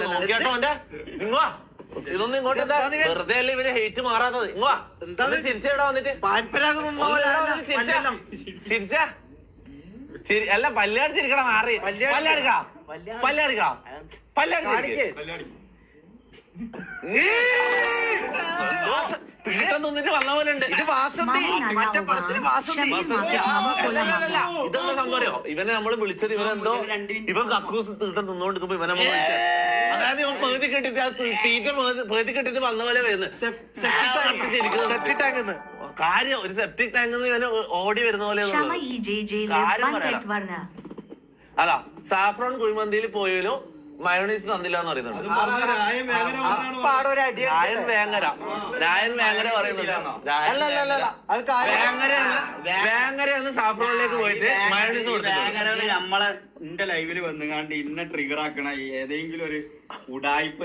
നോക്കിയാട്ടോ എന്റെ ഇങ്ങോ ഇതൊന്നും ഇങ്ങോട്ട് എന്താ? വെറുതെ അല്ലേ ഇവർ ഹേറ്റ് മാറാത്തത്? ഇങ്ങോ എന്താ ചിരിച്ചേടാ വന്നിട്ട്. ചിരിച്ചാ. ചിരി അല്ല പല്ലാടി ചിരിക്കണം മാറി. പല്ല് പല്ലടിക്കാ പല്ലടിക്കാ പല്ലടി വന്ന പോലെ ഉണ്ട്. ഇത് വാസന്തി. മറ്റേ പടത്തിന് വാസന്തി. ഇതെന്താ സംഭവം ഇവനെ നമ്മൾ വിളിച്ചത് ഇവനെന്തോ ഇവൻ കക്കൂസ് തീട്ടം തിന്നോണ്ടിരിക്കുമ്പോ ഇവനെ നമ്മൾ വിളിച്ചത്. അതായത് ഇവൻ പേതി കെട്ടിട്ട് ആ തീറ്റ പേതി- കെട്ടിട്ട് വന്ന പോലെ വരുന്നത് സെപ്റ്റിക് ടാങ്ക് കാര്യം ഒരു സെപ്റ്റിക് ടാങ്ക് ഇവന് ഓടി വരുന്ന പോലെ കാര്യം പറയണം. അതാ സാഫ്രോൺ കുഴിമന്തിയിൽ പോയാലും മയോണീസ് തന്നില്ല എന്ന് പറയുന്നുണ്ട് രായൻ. വേങ്ങര. രായൻ വേങ്ങര പറയുന്നുണ്ട്. രായൻ അല്ല അല്ല അല്ല, അല്ല അത് വേങ്ങരയാണ് വേങ്ങരയാണ് സാഫ്രോണിലേക്ക് പോയിട്ട് മയോണീസ് കൊടുത്തിട്ടുണ്ട്. ഭയങ്കര നമ്മളെ എന്റെ ലൈവിൽ വന്നുകാണ്ട് ഇന്ന ട്രിഗർ ആക്കണ ഏതെങ്കിലും ഒരു ഉടായ്പ